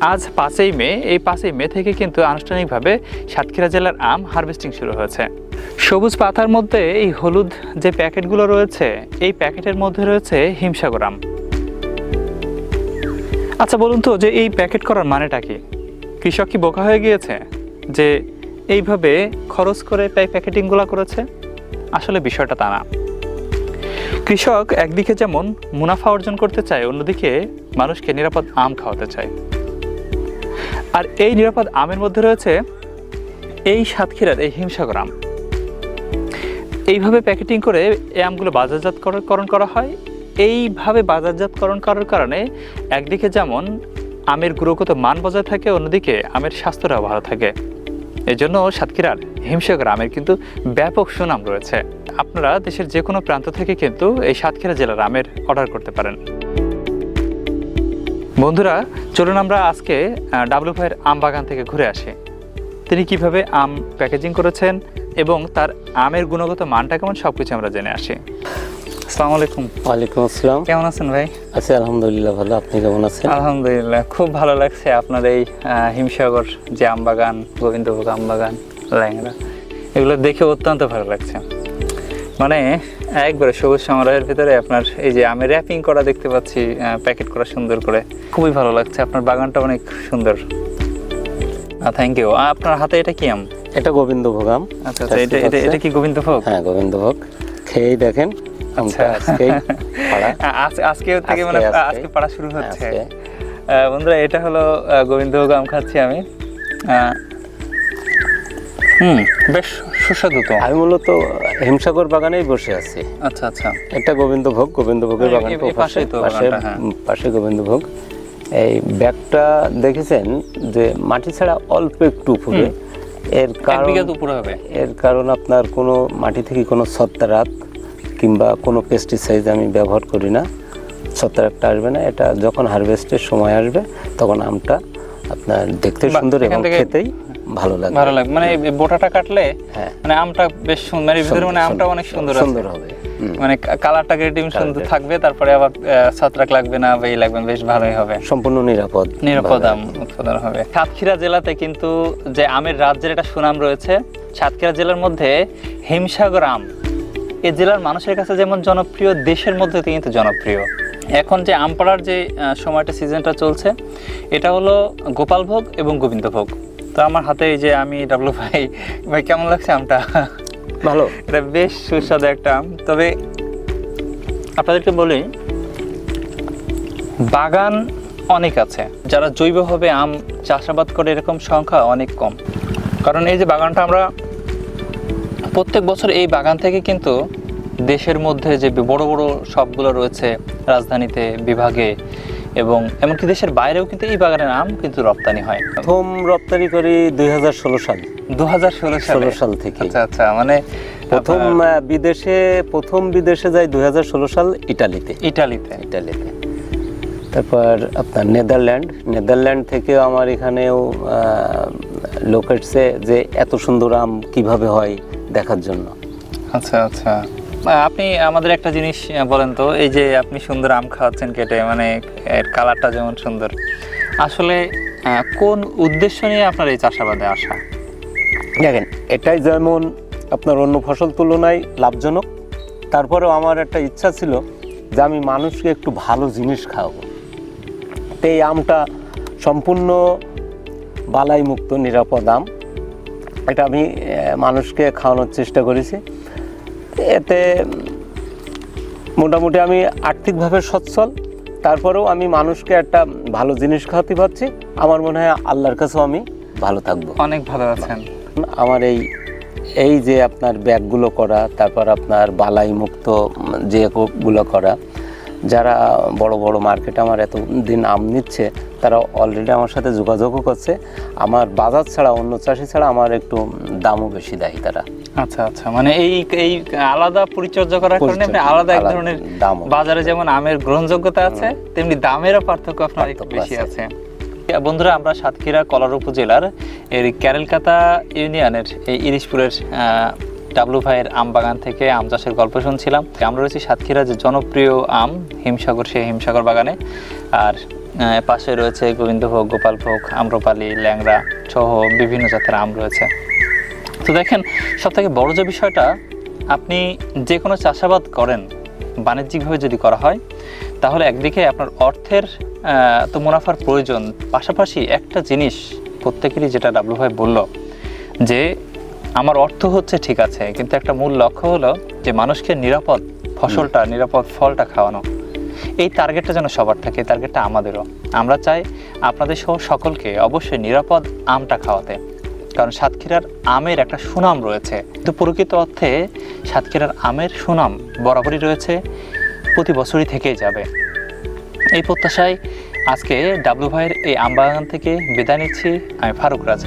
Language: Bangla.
আজ পাঁচই মে, এই পাঁচই মে থেকে কিন্তু আনুষ্ঠানিকভাবে সাতক্ষীরা জেলার আম হারভেস্টিং শুরু হয়েছে। সবুজ পাতার মধ্যে এই হলুদ যে প্যাকেটগুলো রয়েছে, এই প্যাকেটের মধ্যে রয়েছে হিমসাগর আম। আচ্ছা বলুন তো, যে এই প্যাকেট করার মানেটা কি? কৃষক কি বোকা হয়ে গিয়েছে যে এইভাবে খরচ করে প্যাক প্যাকেটিংগুলো করেছে? আসলে বিষয়টা তা না। কৃষক একদিকে যেমন মুনাফা অর্জন করতে চায়, অন্যদিকে মানুষকে নিরাপদ আম খাওয়াতে চায়। আর এই নিরাপদ আমের মধ্যে রয়েছে এই সাতক্ষীরার এই হিমসাগর আম। এইভাবে প্যাকেটিং করে এই আমগুলো বাজারজাতকরণ করা হয়। এইভাবে বাজারজাতকরণ করার কারণে একদিকে যেমন আমের গুণগত মান বজায় থাকে, অন্যদিকে আমের স্বাস্থ্যটাও ভালো থাকে। এই জন্য সাতক্ষীরার হিমসাগর আমের কিন্তু ব্যাপক সুনাম রয়েছে। আপনারা দেশের যে কোনো প্রান্ত থেকে কিন্তু এই সাতক্ষীরা জেলার আমের অর্ডার করতে পারেন। বন্ধুরা চলুন আমরা আজকে ডাব্লু ভাইয়ের আম বাগান থেকে ঘুরে আসি। তিনি কীভাবে আম প্যাকেজিং করেছেন এবং তার আমের গুণগত মানটা কেমন সব কিছু আমরা জেনে আসি। আসসালামু আলাইকুম। ওয়ালাইকুম আসসালাম। কেমন আছেন ভাই? আছি আলহামদুলিল্লাহ ভালো। আপনি কেমন আছেন? আলহামদুলিল্লাহ খুব ভালো লাগছে আপনার এই হিমসাগর যে আম বাগান গোবিন্দভোগ আম বাগান ল্যাংড়া এগুলো দেখে অত্যন্ত ভালো লাগছে। মানে একবারে সবুজ সমারোহের ভিতরে আপনার এই যে আমি র্যাপিং করা দেখতে পাচ্ছি প্যাকেট করা সুন্দর করে। খুবই ভালো লাগছে আপনার বাগানটা অনেক সুন্দর। থ্যাংক ইউ আপনার হাতে এটা কি আম? এটা গোবিন্দভোগ আম। আচ্ছা আচ্ছা এটা এটা এটা কি গোবিন্দভোগ? হ্যাঁ গোবিন্দভোগ। খেয়েই দেখেন আমটা আচ্ছা। আজকে থেকে মানে আজকে। পড়া শুরু হচ্ছে। বন্ধুরা এটা হলো গোবিন্দভোগ আম খাচ্ছি আমি। হুম বেশ সুস্বাদু তো। আমি মূলত হিমসাগর বাগানেই বসে আছি। আচ্ছা আচ্ছা। এটা গোবিন্দভোগ গোবিন্দভোগের বাগান পাশে হ্যাঁ। পাশে গোবিন্দভোগ। এই ব্যাগটা দেখেছেন যে মাটি ছাড়া অল্প একটু উপরে। এর কারণ এর কারণ আপনার কোনো মাটি থেকে কোনো ছত্রাক কিংবা কোনো পেস্টিসাইড আমি ব্যবহার করি না। ছত্রাকটা আসবে না। এটা যখন হারভেস্টের সময় আসবে তখন আমটা আপনার দেখতে সুন্দর এবং খেতেই ভালো লাগে। ভালো লাগে। মানে বোটাটা কাটলে হ্যাঁ। মানে আমটা বেশ সুন্দর মানে এর ভিতরে মানে আমটা অনেক সুন্দর সুন্দর হবে মানে কালারটা গ্রেডিং সুন্দর থাকবে তারপরে আবার ছত্রাক লাগবে না বা এই লাগবে বেশ ভালোই হবে। সম্পূর্ণ নিরাপদ নিরাপদ আম উৎপাদন হবে। সাতক্ষীরা জেলাতে কিন্তু যে আমের রাজ্যের একটা সুনাম রয়েছে সাতক্ষীরা জেলার মধ্যে হিমসাগর আম এই জেলার মানুষের কাছে যেমন জনপ্রিয় দেশের মধ্যে কিন্তু জনপ্রিয়। এখন যে আম পাড়ার যে সময়টা সিজনটা চলছে এটা হলো গোপালভোগ এবং গোবিন্দভোগ তো আমার হাতে এই যে আমি ডাবলু ভাই ভাই কেমন লাগছে আমটা? ভালো। এটা বেশ সুস্বাদু একটা আম। তবে আপনাদেরকে বলি বাগান অনেক আছে। যারা জৈবভাবে আম চাষাবাদ করে এরকম সংখ্যা অনেক কম। কারণ এই যে বাগানটা আমরা প্রত্যেক বছর এই বাগান থেকে কিন্তু দেশের মধ্যে যে বড় বড় শপগুলো রয়েছে রাজধানীতে বিভাগে এবং এমনকি দেশের বাইরেও কিন্তু এই বাগানের আম কিন্তু রপ্তানি হয়। প্রথম রপ্তানি করি দুই সাল। দু হাজার ষোলো ষোলো সাল থেকে। আচ্ছা আচ্ছা মানে প্রথম বিদেশে প্রথম বিদেশে যাই দু হাজার ষোলো সাল ইটালিতে। ইটালিতে। ইটালিতে। তারপর আপনার নেদারল্যান্ড। নেদারল্যান্ড থেকেও আমার এখানেও আহ, লোক এসছে যে এত সুন্দর আম কীভাবে হয় দেখার জন্য। আচ্ছা আচ্ছা। আপনি আমাদের একটা জিনিস বলেন তো, এই যে আপনি সুন্দর আম খাওয়াচ্ছেন কেটে মানে এর কালারটা যেমন সুন্দর। আসলে কোন উদ্দেশ্য নিয়ে আপনার এই চাষাবাদে আসা? দেখেন, এটাই যেমন আপনার অন্য ফসল তুলনায় লাভজনক, তারপরেও আমার একটা ইচ্ছা ছিল যে আমি মানুষকে একটু ভালো জিনিস খাওয়াবো। তো এই আমটা সম্পূর্ণ বালাই মুক্ত, নিরাপদ আম। এটা আমি মানুষকে খাওয়ানোর চেষ্টা করেছি। এতে মোটামুটি আমি আর্থিকভাবে সচ্ছল। তারপরেও আমি মানুষকে একটা ভালো জিনিস খাওয়াতে পারছি। আমার মনে হয় আল্লাহর কাছেও আমি ভালো থাকব। অনেক ভালো আছেন। আমার এই এই যে আপনার ব্যাগগুলো করা তারপর আপনার বালাই মুক্ত যেগুলো করা যারা বড় বড় মার্কেটে আমার এত দিন আম নিচ্ছে তারা অলরেডি আমার সাথে যোগাযোগও করছে। আমার বাজার ছাড়া অন্য চাষি ছাড়া আমার একটু দামও বেশি দেয় তারা। আচ্ছা আচ্ছা। মানে এই এই আলাদা পরিচর্যা করার কারণে আপনি আলাদা এক ধরনের। বাজারে যেমন আমের গ্রহণযোগ্যতা আছে তেমনি দামেরও পার্থক্য আপনার একটু বেশি আছে। আছে। বন্ধুরা আমরা সাতক্ষীরা কলার উপজেলার এর ক্যারেলকাতা ইউনিয়নের এই ইরিশপুরের ডাবলু ভাইয়ের আম বাগান থেকে আম চাষের গল্প শুনছিলাম। আমরা রয়েছি সাতক্ষীরা যে জনপ্রিয় আম হিমসাগর সেই হিমসাগর বাগানে। আর পাশে রয়েছে গোবিন্দভোগ গোপালভোগ আম্রপালি ল্যাংড়া সহ বিভিন্ন জাতের আম রয়েছে। তো দেখেন সব থেকে বড় যে বিষয়টা আপনি যে কোনো চাষাবাদ করেন বাণিজ্যিকভাবে যদি করা হয় তাহলে একদিকে আপনার অর্থের তো মুনাফার প্রয়োজন। পাশাপাশি একটা জিনিস প্রত্যেকেরই যেটা ডাব্লু ভাই বলল যে আমার অর্থ হচ্ছে ঠিক আছে কিন্তু একটা মূল লক্ষ্য হলো যে মানুষকে নিরাপদ ফসলটা নিরাপদ ফলটা খাওয়ানো। এই টার্গেটটা যেন সবার থাকে এই টার্গেটটা আমাদেরও। আমরা চাই আপনাদের সহ সকলকে অবশ্যই নিরাপদ আমটা খাওয়াতে। কারণ সাতক্ষীরার আমের একটা সুনাম রয়েছে। কিন্তু প্রকৃত অর্থে সাতক্ষীরার আমের সুনাম বরাবরই রয়েছে, প্রতি বছরই থেকেই যাবে। এই প্রত্যাশায় আজকে ডাব্লু ভাইয়ের এই আমবাগান থেকে বিদায় নিচ্ছি। আমি ফারুক রাজ।